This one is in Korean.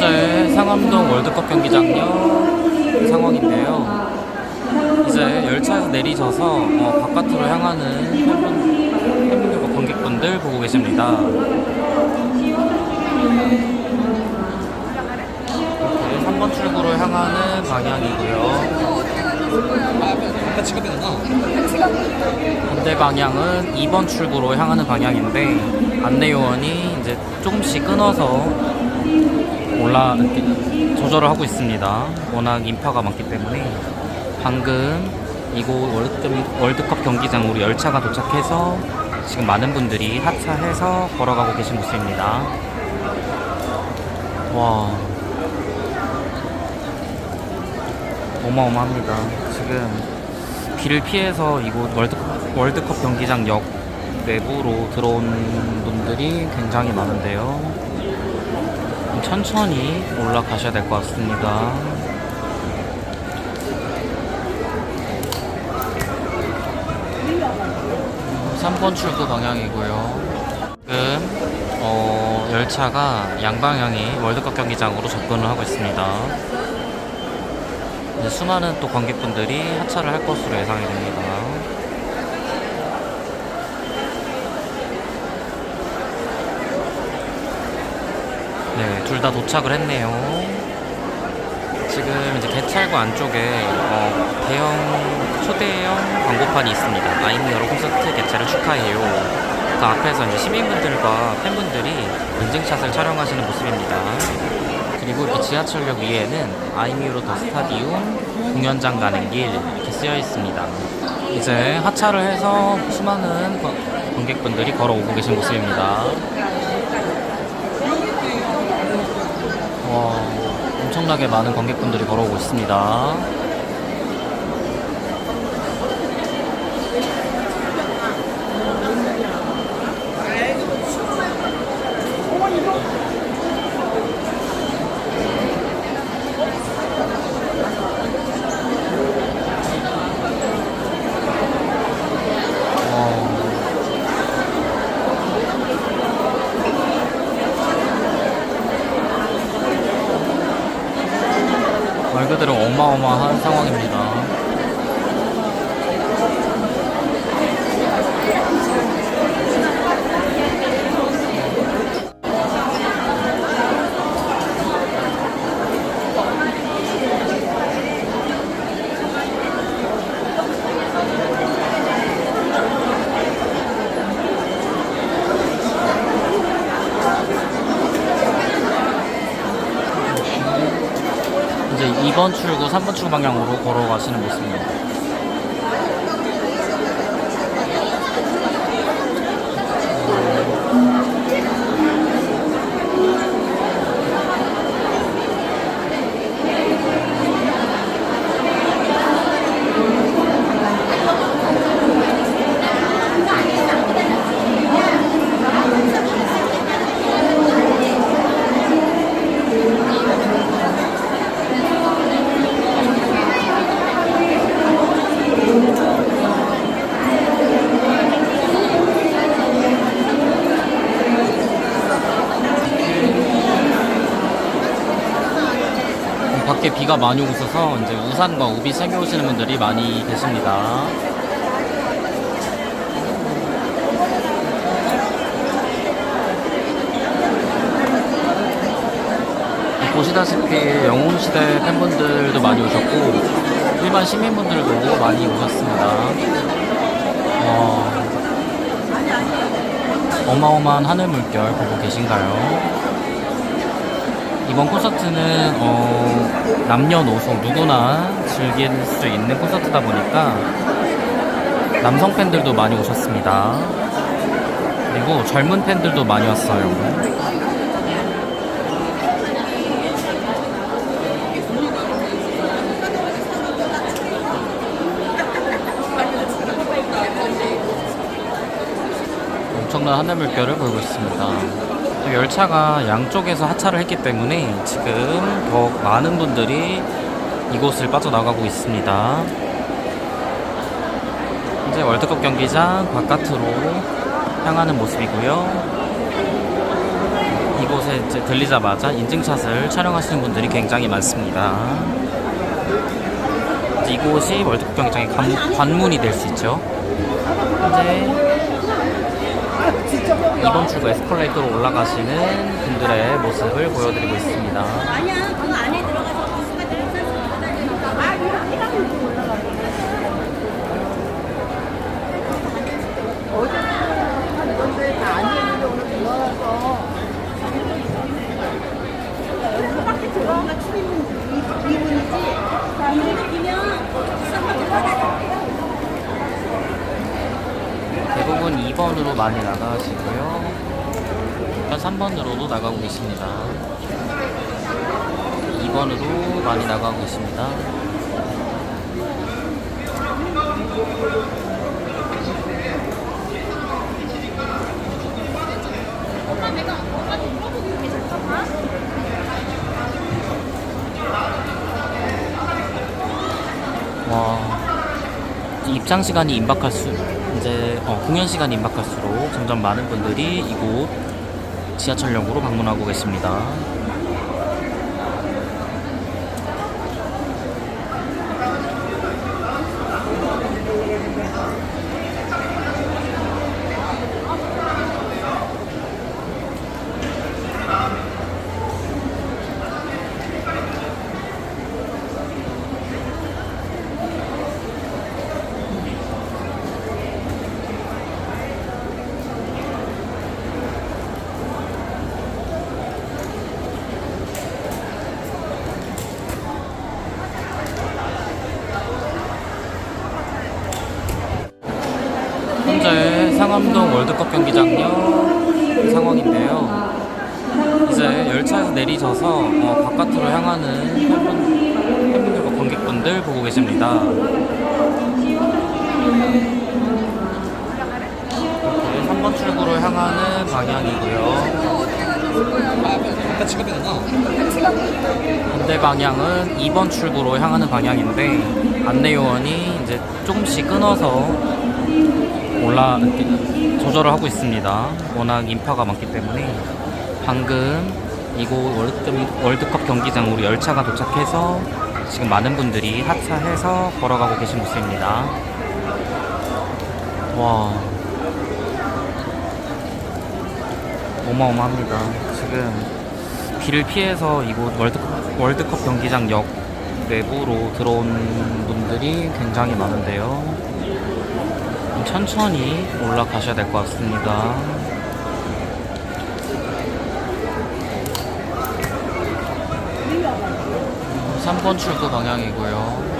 현재 상암동 월드컵 경기장역 상황인데요. 이제 열차에서 내리셔서 어, 바깥으로 향하는 팬분, 팬분들과 관객분들 보고 계십니다. 이렇게 3번 출구로 향하는 방향이고요. 반대 방향은 2번 출구로 향하는 방향인데 안내 요원이 이제 조금씩 끊어서 올라 조절을 하고 있습니다. 워낙 인파가 많기 때문에 방금 이곳 월드컵, 월드컵 경기장으로 열차가 도착해서 지금 많은 분들이 하차해서 걸어가고 계신 모습입니다. 와 어마어마합니다. 지금 비를 피해서 이곳 월드컵, 월드컵 경기장 역 내부로 들어온 분들이 굉장히 많은데요. 좀 천천히 올라가셔야 될 것 같습니다. 음, 3번 출구 방향이고요. 지금 어, 열차가 양방향이 월드컵 경기장으로 접근을 하고 있습니다. 수많은 또 관객분들이 하차를 할 것으로 예상이 됩니다. 네, 둘 다 도착을 했네요. 지금 이제 개찰구 안쪽에 어, 대형 초대형 광고판이 있습니다. 아이미 여러 콘서트 개최를 축하해요. 그 앞에서 이제 시민분들과 팬분들이 인증샷을 촬영하시는 모습입니다. 그리고 이렇게 지하철역 위에는 아이미유로 더 스타디움 공연장 가는 길 이렇게 쓰여 있습니다. 이제 하차를 해서 수많은 관- 관객분들이 걸어오고 계신 모습입니다. 와, 엄청나게 많은 관객분들이 걸어오고 있습니다. 말 그대로 어마어마한 상황입니다. 이제 2번 출구, 3번 출구 방향으로 걸어가시는 모습입니다. 밖에 비가 많이 오고 있어서 이제 우산과 우비 챙겨 오시는 분들이 많이 계십니다. 보시다시피 영웅시대 팬분들도 많이 오셨고 일반 시민분들도 많이 오셨습니다. 와, 어마어마한 하늘 물결 보고 계신가요? 이번 콘서트는 어, 남녀노소 누구나 즐길 수 있는 콘서트다 보니까 남성 팬들도 많이 오셨습니다. 그리고 젊은 팬들도 많이 왔어요. 엄청난 하늘 물결을 보이고 있습니다. 또 열차가 양쪽에서 하차를 했기 때문에 지금 더욱 많은 분들이 이곳을 빠져나가고 있습니다. 현재 월드컵 경기장 바깥으로 향하는 모습이고요. 이곳에 이제 들리자마자 인증샷을 촬영하시는 분들이 굉장히 많습니다. 이제 이곳이 월드컵 경기장의 관, 관문이 될 수 있죠. 현재 이번 출구 에스컬레이터로 올라가시는 분들의 모습을 보여드리고 있습니다. 아니야, 그 안에 들어가서 기수가 들어가서 아, 이렇게 해가지고 올라가요. 그런데 다 아니었는데 오늘 들어와서 밖에 들어가면 출입문 이- 이분이지. 이분이면 기수가 들어가요. 대부분 2번으로 많이 나가시고요. 일단 3번으로도 나가고 계십니다. 2번으로 많이 나가고 계십니다. 와. 입장 시간이 임박할 수 이제 어, 공연 시간이 임박할수록 점점 많은 분들이 이곳 지하철역으로 방문하고 계십니다. 현재 상암동 월드컵 경기장역 상황인데요. 이제 열차에서 내리셔서 어, 바깥으로 향하는 팬분, 팬분들과 관객분들 보고 계십니다. 이렇게 3번 출구로 향하는 방향이고요. 반대 방향은 2번 출구로 향하는 방향인데 안내 요원이 이제 조금씩 끊어서 이렇게 조절을 하고 있습니다. 워낙 인파가 많기 때문에 방금 이곳 월드컵, 월드컵 경기장으로 열차가 도착해서 지금 많은 분들이 하차해서 걸어가고 계신 모습입니다. 와 어마어마합니다. 지금 비를 피해서 이곳 월드컵, 월드컵 경기장 역 내부로 들어온 분들이 굉장히 많은데요. 좀 천천히 올라가셔야 될 것 같습니다. 음, 3번 출구 방향이고요.